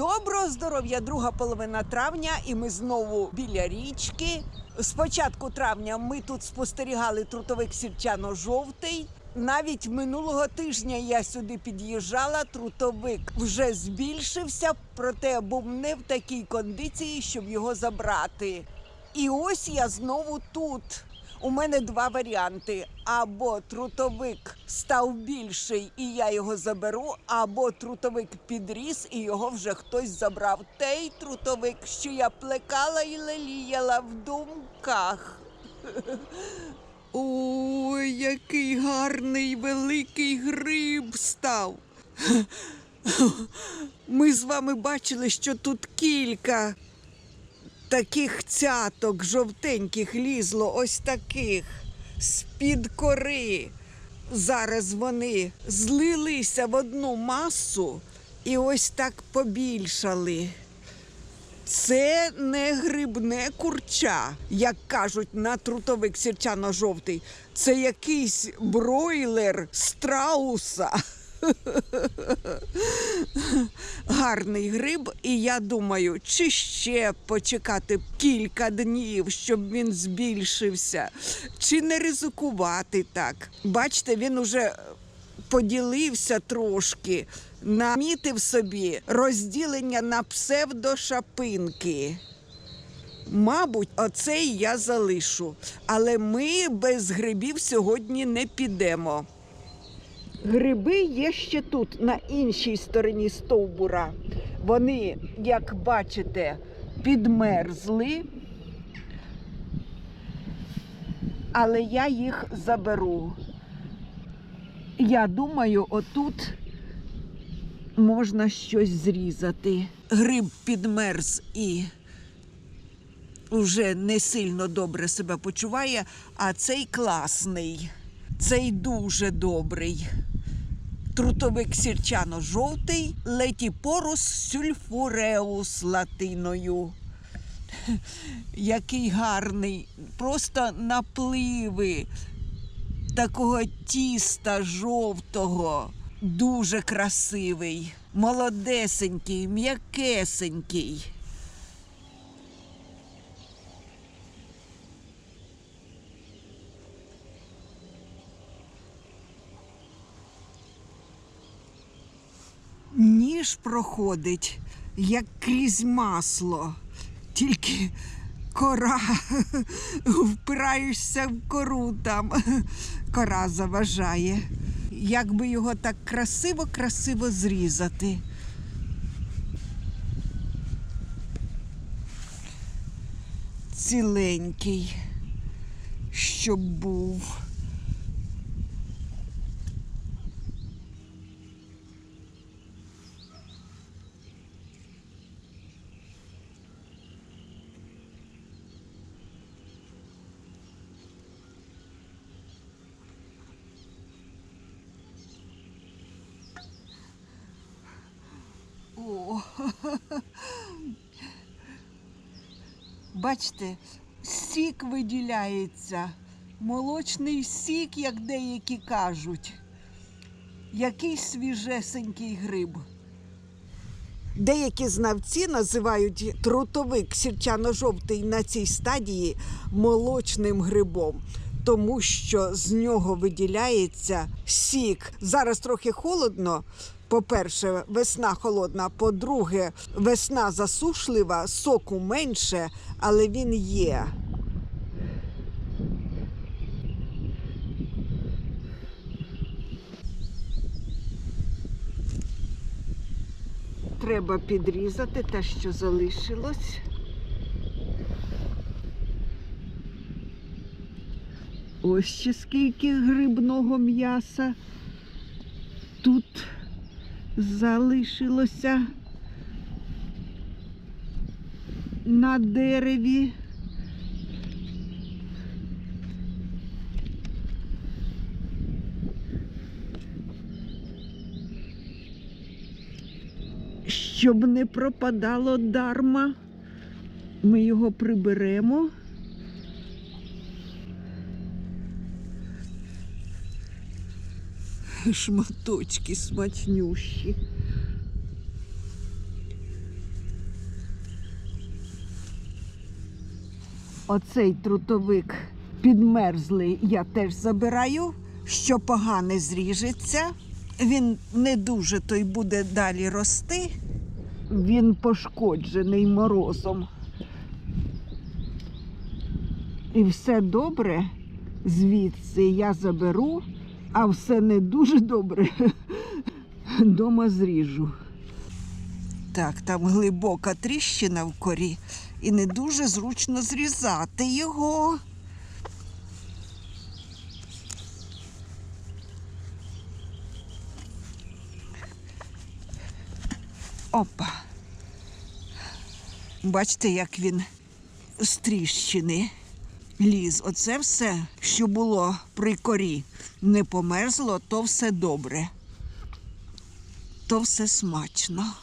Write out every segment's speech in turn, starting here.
Доброго здоров'я, друга половина травня, і ми знову біля річки. З початку травня ми тут спостерігали трутовик сірчано-жовтий. Навіть минулого тижня я сюди під'їжджала. Трутовик вже збільшився, проте був не в такій кондиції, щоб його забрати. І ось я знову тут. У мене два варіанти: або трутовик став більший, і я його заберу, або трутовик підріс, і його вже хтось забрав. Той трутовик, що я плекала і леліяла в думках. Ой, який гарний великий гриб став. Ми з вами бачили, що тут кілька таких цяток жовтеньких лізло, ось таких з-під кори. Зараз вони злилися в одну масу і ось так побільшали. Це не грибне курча, як кажуть на трутовик сірчано-жовтий. Це якийсь бройлер страуса. Гарний гриб, і я думаю, чи ще почекати кілька днів, щоб він збільшився, чи не ризикувати так. Бачите, він уже поділився трошки, намітив собі розділення на псевдошапинки. Мабуть, оцей я залишу, але ми без грибів сьогодні не підемо. Гриби є ще тут, на іншій стороні стовбура. Вони, як бачите, підмерзли, але я їх заберу. Я думаю, отут можна щось зрізати. Гриб підмерз і вже не сильно добре себе почуває, а цей класний, цей дуже добрий. Трутовик сірчано-жовтий, летіпорус сюльфуреус латиною. Який гарний, просто напливи такого тіста жовтого, дуже красивий, молодесенький, м'якесенький. Ніж проходить, як крізь масло, тільки кора, впираєшся в кору там, кора заважає. Як би його так красиво-красиво зрізати. Ціленький, щоб був. О. Бачите, сік виділяється. Молочний сік, як деякі кажуть. Який свіжесенький гриб. Деякі знавці називають трутовик сірчано-жовтий на цій стадії молочним грибом, тому що з нього виділяється сік. Зараз трохи холодно. По-перше, весна холодна, по-друге, весна засушлива, соку менше, але він є. Треба підрізати те, що залишилось. Ось ще скільки грибного м'яса тут залишилося на дереві. Щоб не пропадало дарма, ми його приберемо. шматочки смачнющі. Оцей трутовик підмерзлий, я теж забираю, що погане зріжеться. Він не дуже той буде далі рости, він пошкоджений морозом. І все добре звідси я заберу а все не дуже добре дома зріжу. Так, там глибока тріщина в корі, і не дуже зручно зрізати його. Опа. Бачите, як він з тріщини ліз. Оце все, що було при корі, не померзло, то все добре. То все смачно.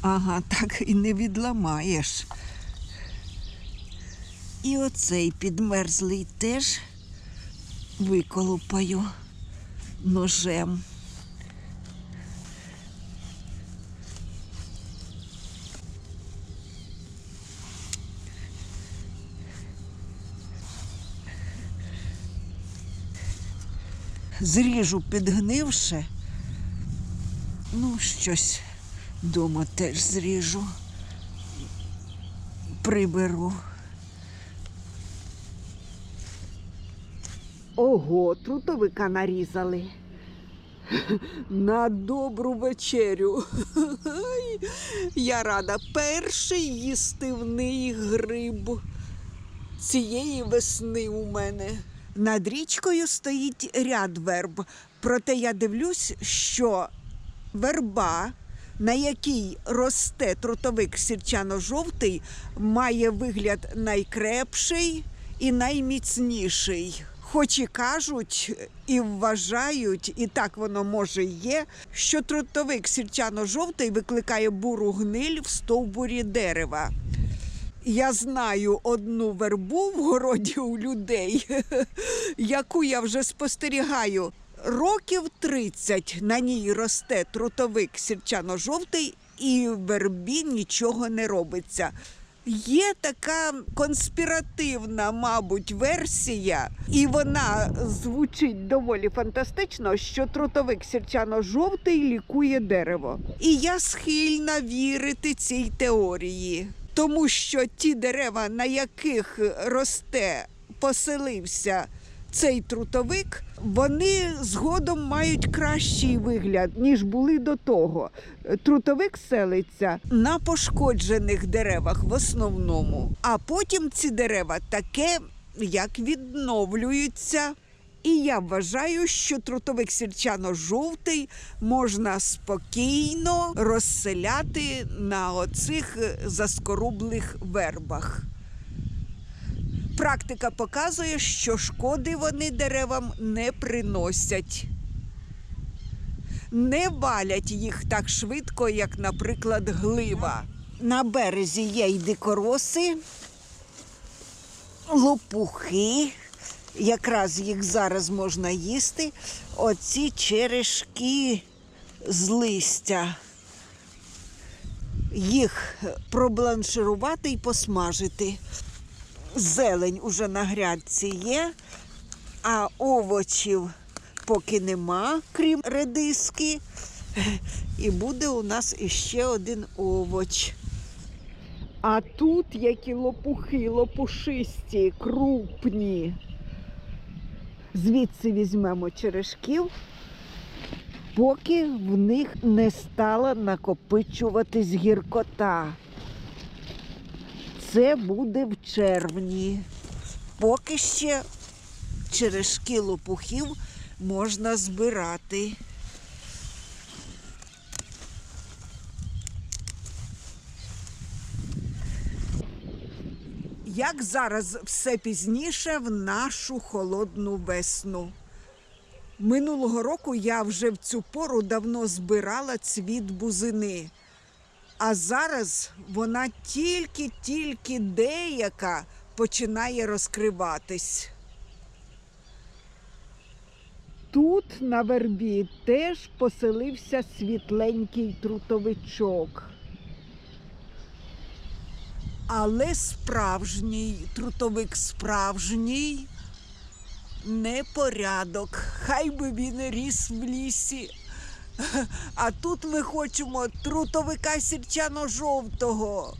Ага, так і не відламаєш. І оцей підмерзлий теж виколупаю ножем. Зріжу підгнивши. Ну, щось дома теж зріжу. Приберу. Ого, трутовика нарізали. На добру вечерю. Я рада перший їстивний гриб цієї весни у мене. Над річкою стоїть ряд верб. Проте я дивлюсь, що верба, на якій росте трутовик сірчано-жовтий, має вигляд найкрепший і найміцніший. Хоч і кажуть, і вважають, і так воно може є, що трутовик сірчано-жовтий викликає буру гниль в стовбурі дерева. Я знаю одну вербу в городі у людей, яку я вже спостерігаю. Років 30 на ній росте трутовик сірчано-жовтий, і вербі нічого не робиться. Є така конспіративна, мабуть, версія, і вона звучить доволі фантастично, що трутовик сірчано-жовтий лікує дерево. І я схильна вірити цій теорії, тому що ті дерева, на яких росте, поселився цей трутовик, вони згодом мають кращий вигляд, ніж були до того. Трутовик селиться на пошкоджених деревах в основному, а потім ці дерева таке як відновлюються. І я вважаю, що трутовик сірчано-жовтий можна спокійно розселяти на оцих заскорублих вербах. Практика показує, що шкоди вони деревам не приносять. Не валять їх так швидко, як, наприклад, глива. На березі є й дикороси, лопухи. Якраз їх зараз можна їсти. Оці черешки з листя. Їх пробланширувати і посмажити. Зелень уже на грядці є, а овочів поки нема, крім редиски. І буде у нас іще один овоч. А тут які лопухи, лопушисті, крупні. Звідси візьмемо черешків, поки в них не стала накопичуватись гіркота. Це буде в червні. Поки ще черешки лопухів можна збирати. Як зараз все пізніше в нашу холодну весну. Минулого року я вже в цю пору давно збирала цвіт бузини. А зараз вона тільки-тільки деяка починає розкриватись. Тут на вербі теж поселився світленький трутовичок. Але справжній трутовик справжній непорядок. Хай би він ріс в лісі. А тут ми хочемо трутовика сірчано-жовтого.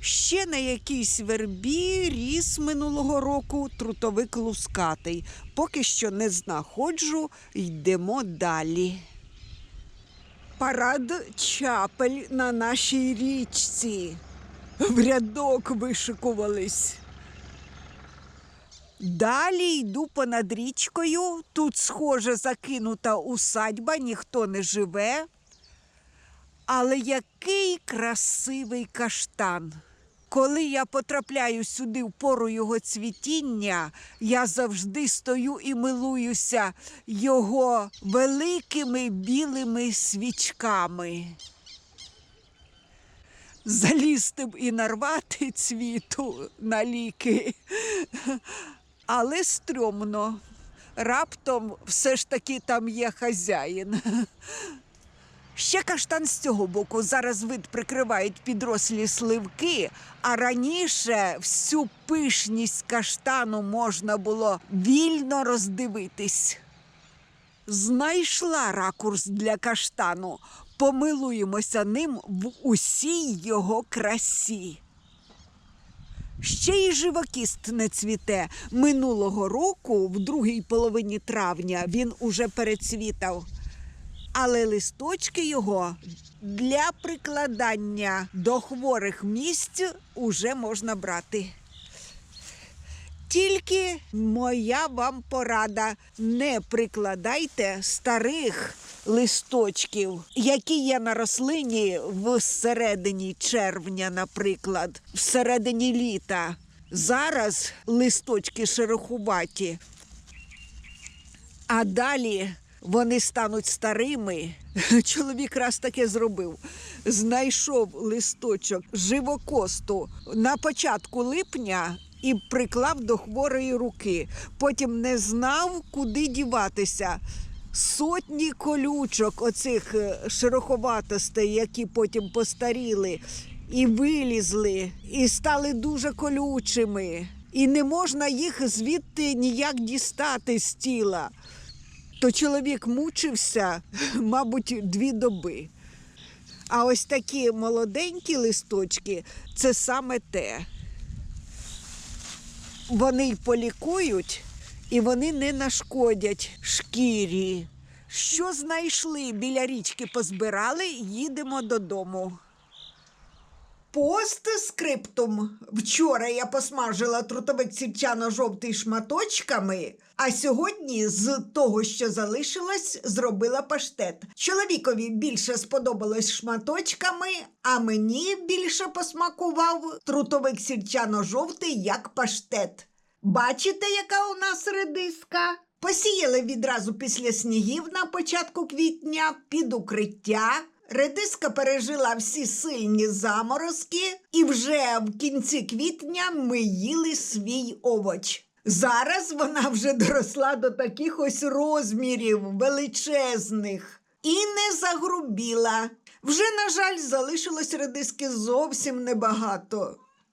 Ще на якійсь вербі ріс минулого року трутовик лускатий. Поки що не знаходжу, йдемо далі. Парад чапель на нашій річці. В рядок вишикувались. Далі йду понад річкою. Тут, схоже, закинута усадьба, ніхто не живе. Але який красивий каштан. Коли я потрапляю сюди в пору його цвітіння, я завжди стою і милуюся його великими білими свічками. Залізти б і нарвати цвіту на ліки, але стрьомно. Раптом все ж таки там є хазяїн. Ще каштан з цього боку. Зараз вид прикривають підрослі сливки, а раніше всю пишність каштану можна було вільно роздивитись. Знайшла ракурс для каштану. Помилуємося ним в усій його красі. Ще й живокіст не цвіте. Минулого року, в другій половині травня, він уже перецвітав. Але листочки його для прикладання до хворих місць уже можна брати. Тільки моя вам порада: не прикладайте старих листочків, які є на рослині всередині червня, наприклад, всередині літа. Зараз листочки шерохуваті, а далі вони стануть старими. Чоловік раз таке зробив. Знайшов листочок живокосту на початку липня і приклав до хворої руки. Потім не знав, куди діватися. Сотні колючок, оцих е, шероховатостей, які потім постаріли, і вилізли, і стали дуже колючими. І не можна їх звідти ніяк дістати з тіла то чоловік мучився, мабуть, дві доби. А ось такі молоденькі листочки це саме те. Вони й полікують, і вони не нашкодять шкірі. Що знайшли біля річки, позбирали, їдемо додому. Постскриптум. Вчора я посмажила трутовик сірчано-жовтий шматочками, а сьогодні з того, що залишилось, зробила паштет. Чоловікові більше сподобалось шматочками, а мені більше посмакував трутовик сірчано-жовтий як паштет. Бачите, яка у нас редиска? Посіяли відразу після снігів на початку квітня під укриття. Редиска пережила всі сильні заморозки, і вже в кінці квітня ми їли свій овоч. Зараз вона вже доросла до таких ось розмірів величезних і не загрубіла. Вже, на жаль, залишилось редиски зовсім небагато.